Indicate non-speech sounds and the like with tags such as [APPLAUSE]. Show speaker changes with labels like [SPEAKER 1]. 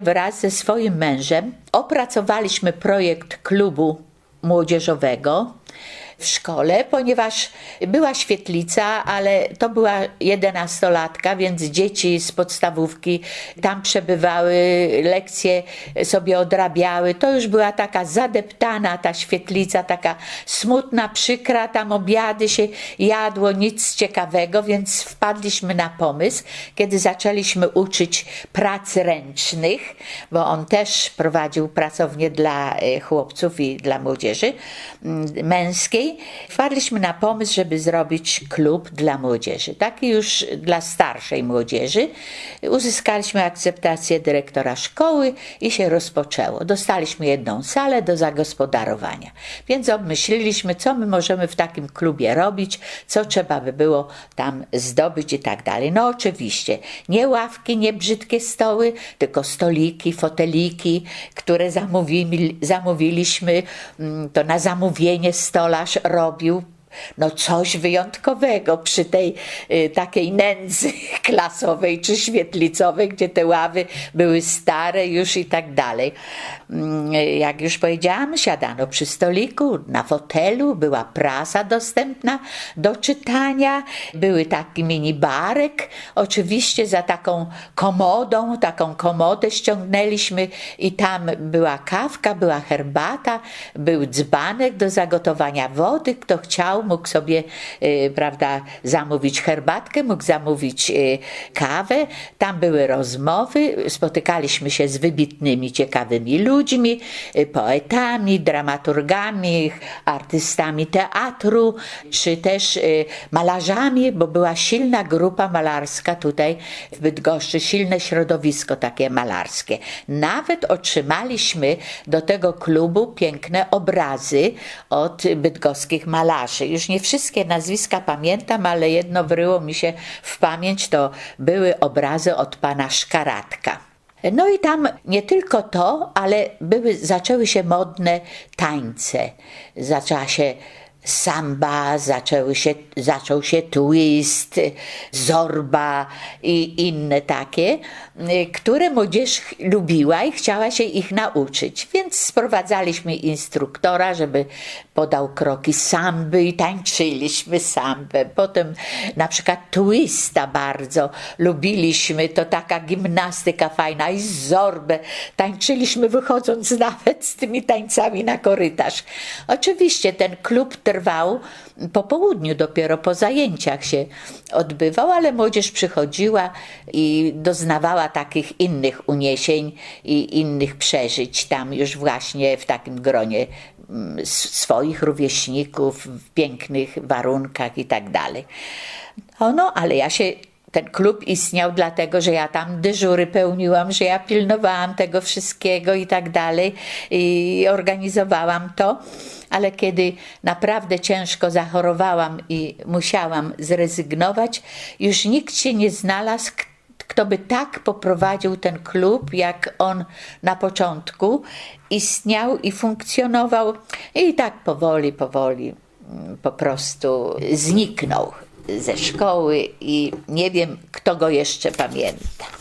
[SPEAKER 1] wraz ze swoim mężem opracowaliśmy projekt klubu młodzieżowego w szkole, ponieważ była świetlica, ale to była jedenastolatka, więc dzieci z podstawówki tam przebywały, lekcje sobie odrabiały. To już była taka zadeptana ta świetlica, taka smutna, przykra, tam obiady się jadło, nic ciekawego, więc wpadliśmy na pomysł, kiedy zaczęliśmy uczyć prac ręcznych, bo on też prowadził pracownię dla e, chłopców i dla młodzieży mm, męskiej. Wpadliśmy na pomysł, żeby zrobić klub dla młodzieży, taki już dla starszej młodzieży. Uzyskaliśmy akceptację dyrektora szkoły i się rozpoczęło. Dostaliśmy jedną salę do zagospodarowania, więc obmyśliliśmy, co my możemy w takim klubie robić, co trzeba by było tam zdobyć i tak dalej. No oczywiście, nie ławki, nie brzydkie stoły, tylko stoliki, foteliki, które zamówili, zamówiliśmy, mm, to na zamówienie stolarz robił no coś wyjątkowego przy tej y, takiej nędzy [LAUGHS] klasowej czy świetlicowej, gdzie te ławy były stare już i tak dalej. Mm, Jak już powiedziałam, siadano przy stoliku, na fotelu, była prasa dostępna do czytania, były taki mini barek, oczywiście za taką komodą, taką komodę ściągnęliśmy i tam była kawka, była herbata, był dzbanek do zagotowania wody, kto chciał mógł sobie, y, prawda, zamówić herbatkę, mógł zamówić y, kawę. Tam były rozmowy, spotykaliśmy się z wybitnymi, ciekawymi ludźmi, y, poetami, dramaturgami, artystami teatru, czy też malarzami, bo była silna grupa malarska tutaj w Bydgoszczy, silne środowisko takie malarskie. Nawet otrzymaliśmy do tego klubu piękne obrazy od bydgoskich malarzy. Już nie wszystkie nazwiska pamiętam, ale jedno wryło mi się w pamięć, to były obrazy od pana Szkaratka. No i tam nie tylko to, ale były, zaczęły się modne tańce. Zaczęła się samba, zaczęły się, zaczął się twist, zorba i inne takie, y, które młodzież lubiła i chciała się ich nauczyć. Więc sprowadzaliśmy instruktora, żeby podał kroki samby i tańczyliśmy sambę. Potem na przykład twista bardzo lubiliśmy, to taka gimnastyka fajna i zorbę. Tańczyliśmy wychodząc nawet z tymi tańcami na korytarz. Oczywiście ten klub trwał po południu, dopiero po zajęciach się odbywał, ale młodzież przychodziła i doznawała takich innych uniesień i innych przeżyć tam już właśnie w takim gronie mm, swoich rówieśników, w pięknych warunkach i tak dalej. No, ale ja się ten klub istniał dlatego, że ja tam dyżury pełniłam, że ja pilnowałam tego wszystkiego i tak dalej i organizowałam to. Ale kiedy naprawdę ciężko zachorowałam i musiałam zrezygnować, już nikt się nie znalazł, kto by tak poprowadził ten klub, jak on na początku istniał i funkcjonował. I tak powoli, powoli mm, po prostu zniknął ze szkoły i nie wiem, kto go jeszcze pamięta.